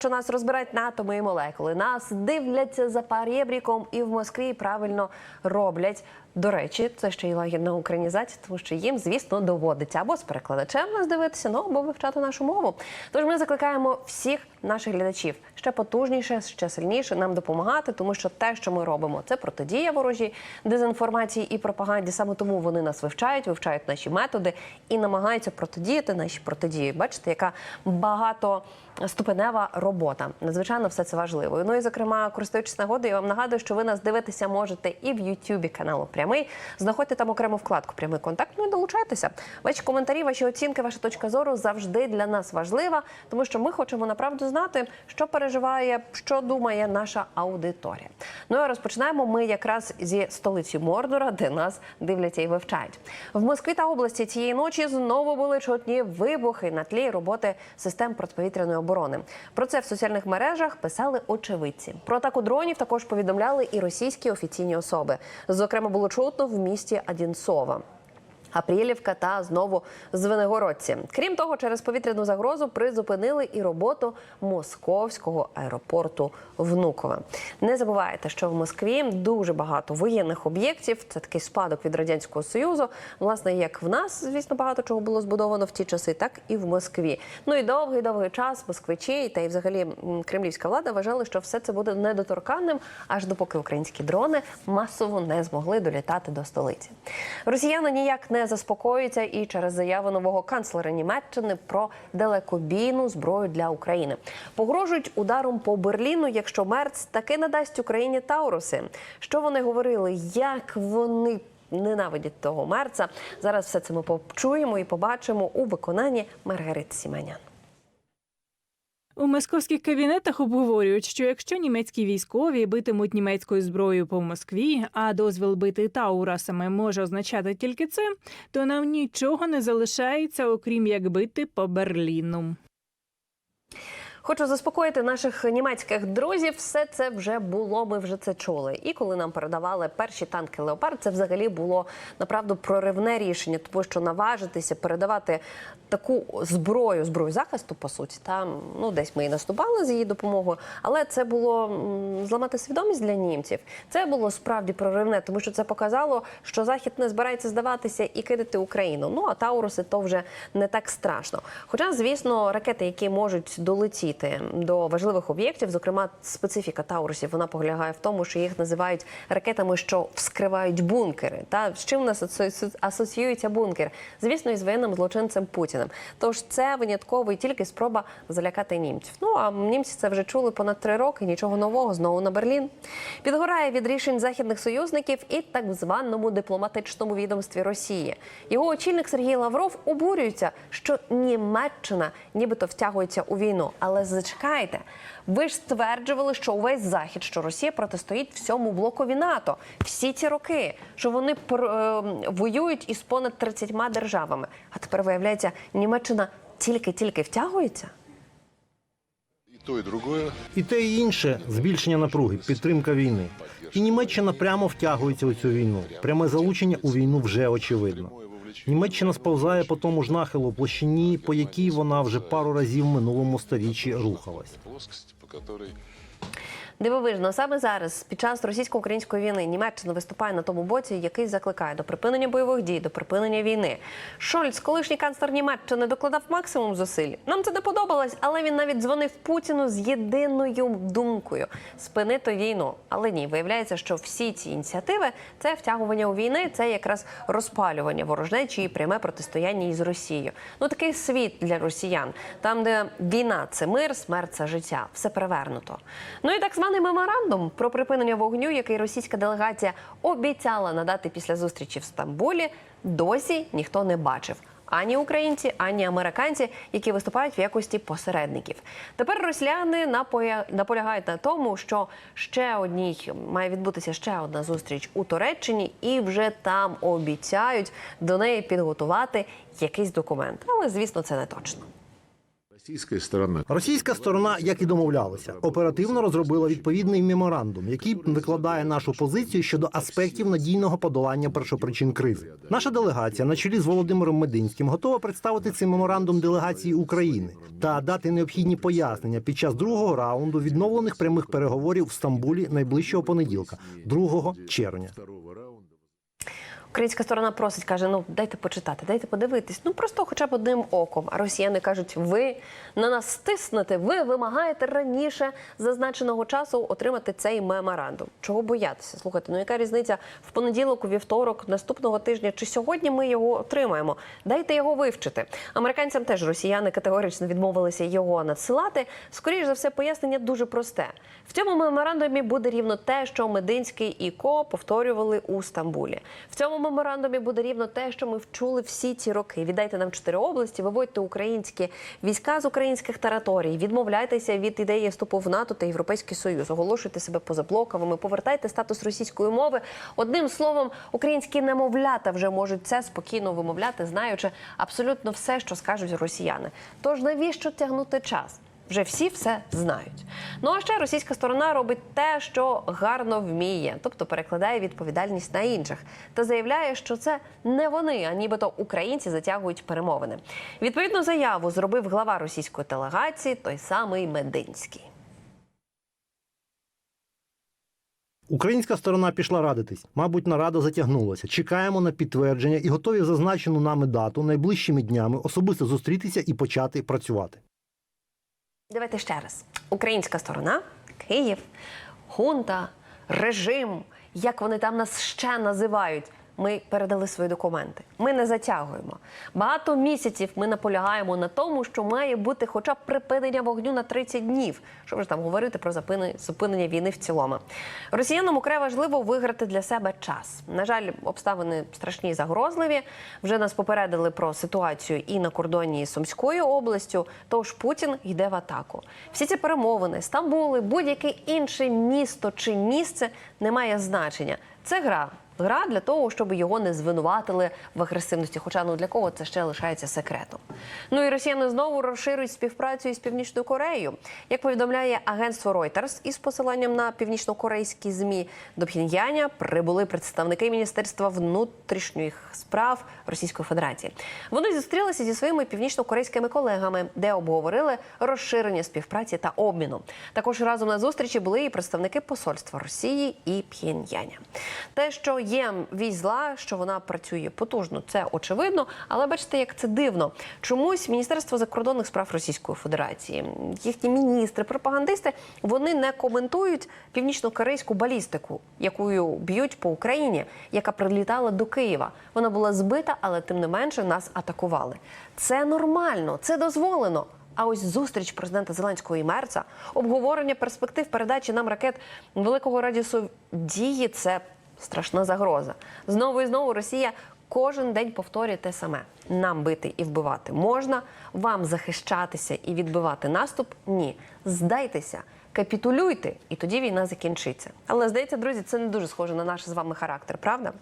Що нас розбирають на атоми і молекули, нас дивляться за парєбріком і в Москві правильно роблять. До речі, це ще й лагідна українізація, тому що їм, звісно, доводиться або з перекладачем нас дивитися, ну або вивчати нашу мову. Тож ми закликаємо всіх наших глядачів ще потужніше, ще сильніше нам допомагати, тому що те, що ми робимо, це протидія ворожій дезінформації і пропаганді. Саме тому вони нас вивчають, вивчають наші методи і намагаються протидіяти наші протидії. Бачите, яка багато ступенева робота. Надзвичайно все це важливо. Ну і зокрема, користуючись нагодою, я вам нагадую, що ви нас дивитися можете і в Ютубі каналу Прямий. Знаходьте там окрему вкладку Прямий контакт. Ну і долучайтеся. Ваші коментарі, ваші оцінки, ваша точка зору завжди для нас важлива, тому що ми хочемо направду знати, що переживає, що думає наша аудиторія. Ну і розпочинаємо ми якраз зі столиці Мордора, де нас дивляться і вивчають. В Москві та області цієї ночі знову були чутні вибухи на тлі роботи систем протиповітряної оборони. Про це в соціальних мережах писали очевидці. Про атаку дронів також повідомляли і російські офіційні особи. Зокрема, було чутно в місті Адінцова. Апрілівка та знову Звенигородці. Крім того, через повітряну загрозу призупинили і роботу московського аеропорту Внукове. Не забувайте, що в Москві дуже багато воєнних об'єктів. Це такий спадок від радянського союзу. Власне, як в нас, звісно, багато чого було збудовано в ті часи, так і в Москві. Ну і довгий довгий час москвичі та й взагалі кремлівська влада вважали, що все це буде недоторканним, аж допоки українські дрони масово не змогли долітати до столиці. Росіяни ніяк не заспокоюються і через заяву нового канцлера Німеччини про далекобійну зброю для України погрожують ударом по Берліну, якщо Мерц таки надасть Україні Тауруси. Що вони говорили? Як вони ненавидять того мерца? Зараз все це ми почуємо і побачимо у виконанні Маргарит Сіменян. У московських кабінетах обговорюють, що якщо німецькі військові битимуть німецькою зброєю по Москві, а дозвіл бити Таурасами може означати тільки це, то нам нічого не залишається, окрім як бити по Берліну. Хочу заспокоїти наших німецьких друзів. Все це вже було. Ми вже це чули. І коли нам передавали перші танки Леопард, це взагалі було направду проривне рішення, тому що наважитися передавати таку зброю, зброю захисту, по суті, там ну десь ми і наступали з її допомогою, але це було зламати свідомість для німців. Це було справді проривне, тому що це показало, що захід не збирається здаватися і кидати Україну. Ну а Тауруси то вже не так страшно. Хоча, звісно, ракети, які можуть долетіти до важливих об'єктів, зокрема, специфіка Таурусів, вона полягає в тому, що їх називають ракетами, що вскривають бункери. Та з чим у нас асоціюється бункер? Звісно, із воєнним злочинцем Путіним. Тож це винятково і тільки спроба залякати німців. Ну а німці це вже чули понад три роки. Нічого нового знову на Берлін. Підгорає від рішень західних союзників і так званому дипломатичному відомстві Росії. Його очільник Сергій Лавров обурюється, що Німеччина нібито втягується у війну. Але зачекайте, ви ж стверджували, що увесь захід, що Росія протистоїть всьому блокові НАТО всі ці роки, що вони пр- е, воюють із понад 30 державами. А тепер виявляється, Німеччина тільки-тільки втягується. І то, і другое. І те, і інше збільшення напруги, підтримка війни. І Німеччина прямо втягується у цю війну. Пряме залучення у війну вже очевидно. Німеччина сповзає по тому ж нахилу площині, по якій вона вже пару разів в минулому сторіччі рухалась. Дивовижно, саме зараз, під час російсько-української війни, Німеччина виступає на тому боці, який закликає до припинення бойових дій, до припинення війни. Шольц, колишній канцлер Німеччини, докладав максимум зусиль. Нам це не подобалось, але він навіть дзвонив Путіну з єдиною думкою спинити війну. Але ні, виявляється, що всі ці ініціативи це втягування у війни, це якраз розпалювання ворожнечі і пряме протистояння із Росією. Ну такий світ для росіян, там, де війна це мир, смерть це життя, все перевернуто. Ну і так званий меморандум про припинення вогню, який російська делегація обіцяла надати після зустрічі в Стамбулі, досі ніхто не бачив. Ані українці, ані американці, які виступають в якості посередників. Тепер росіяни наполягають на тому, що ще одній має відбутися ще одна зустріч у Туреччині, і вже там обіцяють до неї підготувати якийсь документ. Але звісно, це не точно. Российская сторона Російська сторона, як і домовлялися, оперативно розробила відповідний меморандум, який викладає нашу позицію щодо аспектів надійного подолання першопричин кризи. Наша делегація на чолі з Володимиром Мединським готова представити цей меморандум делегації України та дати необхідні пояснення під час другого раунду відновлених прямих переговорів в Стамбулі найближчого понеділка, 2 червня. Українська сторона просить, каже: ну дайте почитати, дайте подивитись. Ну просто хоча б одним оком. А росіяни кажуть, ви на нас стиснете, ви вимагаєте раніше зазначеного часу отримати цей меморандум. Чого боятися? Слухайте, ну яка різниця в понеділок, у вівторок, наступного тижня чи сьогодні ми його отримаємо? Дайте його вивчити. Американцям теж росіяни категорично відмовилися його надсилати. Скоріше за все, пояснення дуже просте. В цьому меморандумі буде рівно те, що Мединський і Ко повторювали у Стамбулі. В цьому меморандумі буде рівно те, що ми вчули всі ці роки. Віддайте нам чотири області, виводьте українські війська з українських територій, відмовляйтеся від ідеї вступу в НАТО та Європейський Союз, оголошуйте себе позаблоковими, повертайте статус російської мови. Одним словом, українські немовлята вже можуть це спокійно вимовляти, знаючи абсолютно все, що скажуть росіяни. Тож навіщо тягнути час? Вже всі все знають. Ну а ще російська сторона робить те, що гарно вміє, тобто перекладає відповідальність на інших та заявляє, що це не вони, а нібито українці затягують перемовини. Відповідну заяву зробив глава російської делегації, той самий Мединський. Українська сторона пішла радитись. Мабуть, нарада затягнулася. Чекаємо на підтвердження і готові зазначену нами дату найближчими днями особисто зустрітися і почати працювати. Давайте ще раз: українська сторона, Київ, хунта, режим, як вони там нас ще називають. Ми передали свої документи. Ми не затягуємо. Багато місяців ми наполягаємо на тому, що має бути хоча б припинення вогню на 30 днів. Що вже там говорити про зупинення війни в цілому. Росіянам украй важливо виграти для себе час. На жаль, обставини страшні і загрозливі. Вже нас попередили про ситуацію і на кордоні з Сумською областю. Тож Путін йде в атаку. Всі ці перемовини, Стамбули, будь-яке інше місто чи місце не має значення. Це гра. Гра для того, щоб його не звинуватили в агресивності. Хоча ну для кого це ще лишається секретом. Ну і росіяни знову розширюють співпрацю із північною Кореєю. Як повідомляє агентство Reuters із посиланням на північно-корейські змі до Пхеньяня прибули представники міністерства внутрішніх справ Російської Федерації. Вони зустрілися зі своїми північно-корейськими колегами, де обговорили розширення співпраці та обміну. Також разом на зустрічі були і представники посольства Росії і Пхеньяня. Те, що є вісь зла, що вона працює потужно, це очевидно. Але бачите, як це дивно. Чомусь Міністерство закордонних справ Російської Федерації, їхні міністри, пропагандисти, вони не коментують північно-корейську балістику, якою б'ють по Україні, яка прилітала до Києва. Вона була збита, але тим не менше нас атакували. Це нормально, це дозволено. А ось зустріч президента Зеленського і Мерца, обговорення перспектив передачі нам ракет великого радіусу дії це страшна загроза. Знову і знову Росія кожен день повторює те саме: нам бити і вбивати можна, вам захищатися і відбивати наступ ні. Здайтеся. Капітулюйте, і тоді війна закінчиться. Але здається, друзі, це не дуже схоже на наш з вами характер, правда?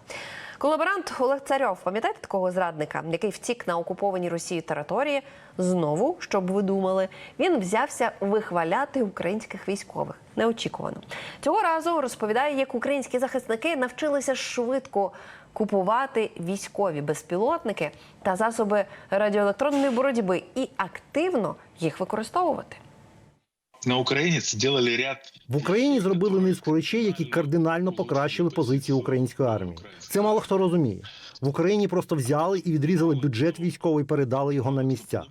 Колаборант Олег Царьов, пам'ятаєте такого зрадника, який втік на окуповані Росією території? Знову, щоб ви думали, він взявся вихваляти українських військових. Неочікувано цього разу розповідає, як українські захисники навчилися швидко купувати військові безпілотники та засоби радіоелектронної боротьби і активно їх використовувати. На Украине сделали ряд В Україні зробили низку речей, які кардинально покращили позиції української армії. Це мало хто розуміє. В Україні просто взяли і відрізали бюджет військовий, передали його на місця.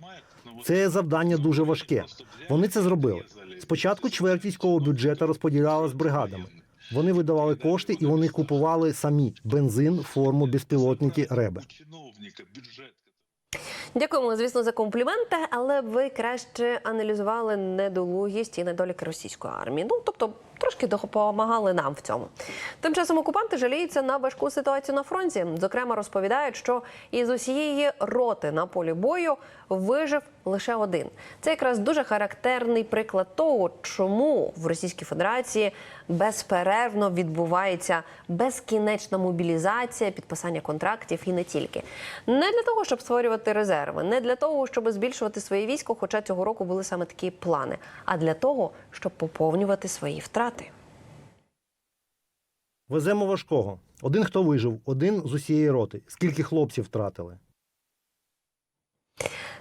Це завдання дуже важке. Вони це зробили. Спочатку чверть військового бюджету розподіляла з бригадами. Вони видавали кошти і вони купували самі бензин, форму, безпілотники, реби. Дякуємо, звісно, за компліменти, але ви краще аналізували недолугість і недоліки російської армії. Ну тобто, трошки допомагали нам в цьому. Тим часом окупанти жаліються на важку ситуацію на фронті. Зокрема, розповідають, що із усієї роти на полі бою вижив лише один. Це якраз дуже характерний приклад того, чому в Російській Федерації безперервно відбувається безкінечна мобілізація, підписання контрактів і не тільки. Не для того, щоб створювати резерви, не для того, щоб збільшувати своє військо, хоча цього року були саме такі плани, а для того, щоб поповнювати свої втрати. Веземо важкого. Один, хто вижив, один з усієї роти. Скільки хлопців втратили?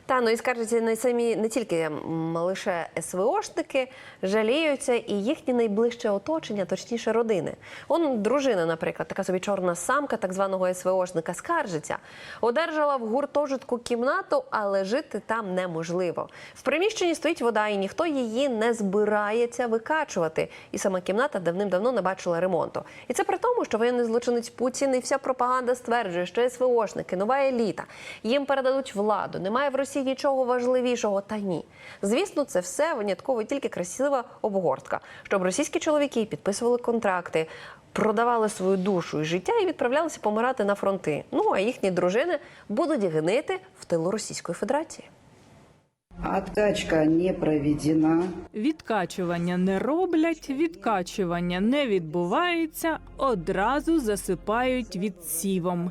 Та ну і скаржаться не самі не тільки лише СВОшники, жаліються і їхнє найближче оточення, точніше родини. Он дружина, наприклад, така собі чорна самка так званого СВОшника, скаржиться. Одержала в гуртожитку кімнату, але жити там неможливо. В приміщенні стоїть вода, і ніхто її не збирається викачувати. І сама кімната давним-давно не бачила ремонту. І це при тому, що воєнний злочинець Путін і вся пропаганда стверджує, що СВОшники, нова еліта, їм передадуть владу. Немає в Росії нічого важливішого. Та ні. Звісно, це все винятково тільки красива обгортка, щоб російські чоловіки підписували контракти. Продавали свою душу і життя і відправлялися помирати на фронти. Ну а їхні дружини будуть гнити в тилу Російської Федерації. Откачка не проведена. Відкачування не роблять, відкачування не відбувається, одразу засипають відсівом.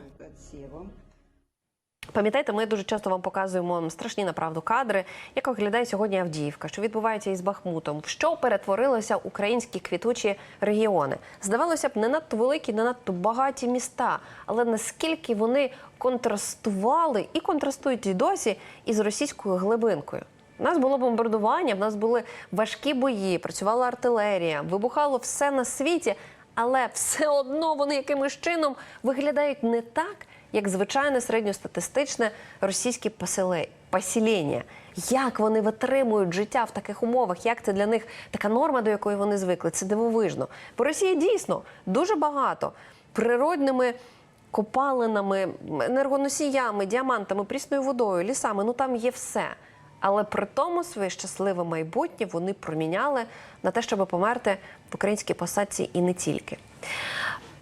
Пам'ятаєте, ми дуже часто вам показуємо страшні направду кадри, як виглядає сьогодні Авдіївка, що відбувається із Бахмутом, в що перетворилися українські квітучі регіони. Здавалося б, не надто великі, не надто багаті міста, але наскільки вони контрастували і контрастують і досі із російською глибинкою. У нас було бомбардування, в нас були важкі бої, працювала артилерія, вибухало все на світі, але все одно вони якимось чином виглядають не так, як звичайне середньостатистичне російське поселе- поселення. Як вони витримують життя в таких умовах? Як це для них така норма, до якої вони звикли? Це дивовижно. Бо Росія дійсно дуже багато природними копалинами, енергоносіями, діамантами, прісною водою, лісами. Ну там є все. Але при тому своє щасливе майбутнє вони проміняли на те, щоб померти в українській посадці і не тільки.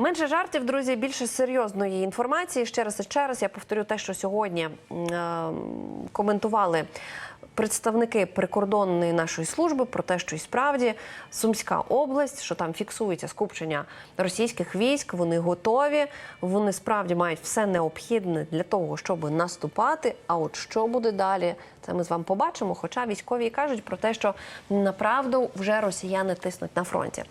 Менше жартів, друзі, більше серйозної інформації. Ще раз і ще раз я повторю те, що сьогодні е, коментували представники прикордонної нашої служби про те, що і справді Сумська область, що там фіксується скупчення російських військ, вони готові, вони справді мають все необхідне для того, щоб наступати. А от що буде далі, це ми з вами побачимо. Хоча військові кажуть про те, що направду вже росіяни тиснуть на фронті.